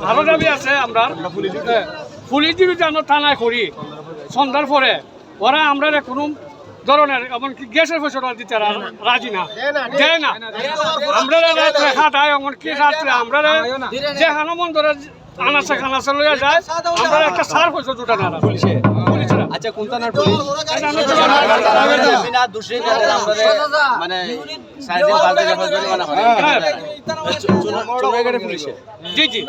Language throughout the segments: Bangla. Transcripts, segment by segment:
ভালো দাবি আছে আমরা হ্যাঁ, পুলিশ যদি আমরা থানায় করি। সন্ধ্যার পরে। ওরা আমরা কোনো ধরনের এমনকি গ্যাসের পয়সাটা দিতে রাজি না। দেয় না আমরা এমনকি রাত্রে আমরা যে হানমন ধরে লইয়া যায় আমরা একটা সার পয়সা জুটা না। পুলিশে। পুলিশরা আচ্ছা কোন থানার পুলিশ? এটা আমি তো- বিনা দোষী মানে সাইজে মানে হ্যাঁ। পুলিশে। জি জি।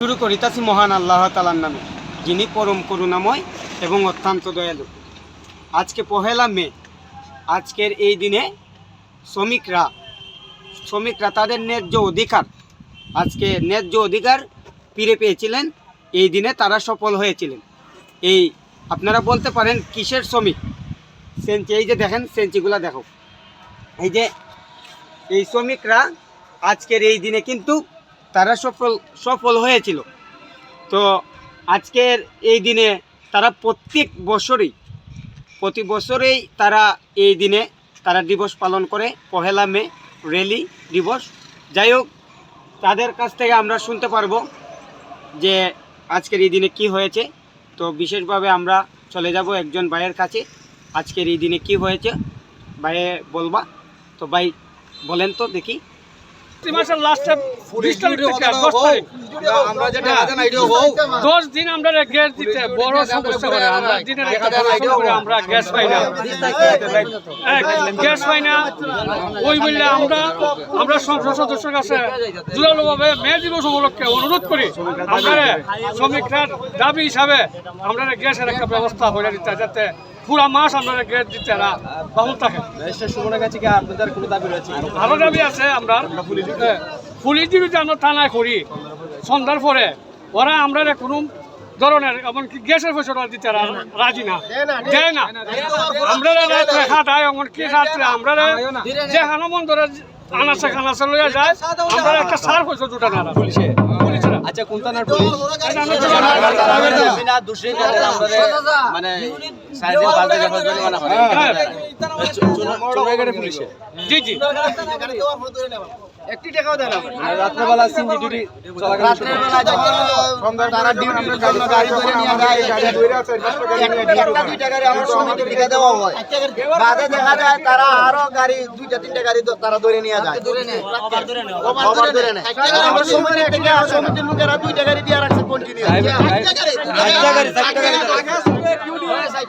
শুরু করিতাছি মহান আল্লাহ তালার নামে যিনি পরম করুণাময় এবং অত্যন্ত দয়ালু। আজকে পহেলা মে, আজকের এই দিনে শ্রমিকরা শ্রমিকরা তাদের ন্যায্য অধিকার, আজকে ন্যায্য অধিকার ফিরে পেয়েছিলেন, এই দিনে তারা সফল হয়েছিলেন। এই আপনারা বলতে পারেন কিসের শ্রমিক? সেঞ্চি, এই যে দেখেন, সেঞ্চিগুলো দেখো। এই যে এই শ্রমিকরা আজকের এই দিনে কিন্তু তারা সফল সফল হয়েছিল। তো আজকের এই দিনে তারা প্রত্যেক বছরই প্রতি বছরেই তারা এই দিনে তারা দিবস পালন করে। পহেলা মে র্যালি দিবস। যাই হোক, তাদের কাছ থেকে আমরা শুনতে পারব যে আজকের এই দিনে কি হয়েছে। তো বিশেষভাবে আমরা চলে যাব একজন ভাইয়ের কাছে। আজকের এই দিনে কি হয়েছে, ভাইয়ে বলবা। তো ভাই, বলেন তো দেখি। মাসের লাস্টে বিশ তারিখ থেকে দশ তারিখ। দিন আমরা গ্যাস দিতে বড় সমস্যা করে আমরা দিনের গ্যাস পাই না। গ্যাস পাই না। ওই বললে আমরা আমরা সংসদ সদস্যের কাছে জোরালো ভাবে মে দিবস উপলক্ষে অনুরোধ করি আমরা শ্রমিকরা দাবি হিসাবে আমরা গ্যাসের একটা ব্যবস্থা করে দিতে যাতে পুরা মাস আমরা গ্যাস দিতে না বাহুল থাকে। কোনো দাবি ভালো দাবি আছে আমরা। হ্যাঁ, পুলিশ যদি আমরা থানায় করি। সন্ধ্যার পরে। ওরা আমরা কোনো ধরনের এমনকি গ্যাসের পয়সাটা দিতে রাজি না। দেয় না আমরা রাত রেখা দেয় এমনকি রাত্রে আমরা যে হানমন ধরে আনাচে খানাচে লইয়া যায় আমরা একটা সার পয়সা জুটা না পুলিশে। আচ্ছা কোন থানার পুলিশ বিনা দোষী করে আমাদের মানে সাইজে বাজে করে মানে করে হ্যাঁ। পুলিশে জি জি একটি টাকাও দেয় না। রাত্রেবেলা সিনজি ডিউটি চলাকালীন তারা ডিউটির জন্য গাড়ি ধরে নিয়ে যায় একটা দুইটা গাড়ি আমার সমিতির দিকে দেওয়া হয়। বাদে দেখা যায় তারা আরও গাড়ি দুইটা তিনটা গাড়ি তারা ধরে নিয়ে যায়। ওভার ধরে নেয় আমার সমিতির থেকে আর সমিতির লোকেরা দুইটা গাড়ি দিয়ে রাখছে কন্টিনিউ গাড়ি তার বাদেও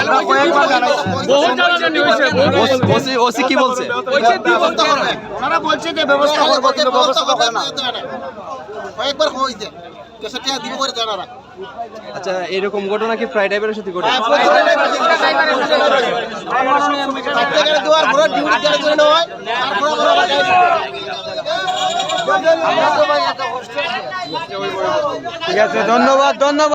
আমরা কয়েকবার জানাইছি। বহুত জানাজানি হয়েছে বহুত ওসি ওসি কি বলছে? ওনারা বলছে যে ব্যবস্থা করব কিন্তু ব্যবস্থা করে না। কয়েকবার হয়েছে কেসে দিব করে জানারা। আচ্ছা এরকম ঘটনা কি ফ্রাই ড্রাইভারের সাথে ঘটে? হয় ঠিক আছে ধন্যবাদ ধন্যবাদ।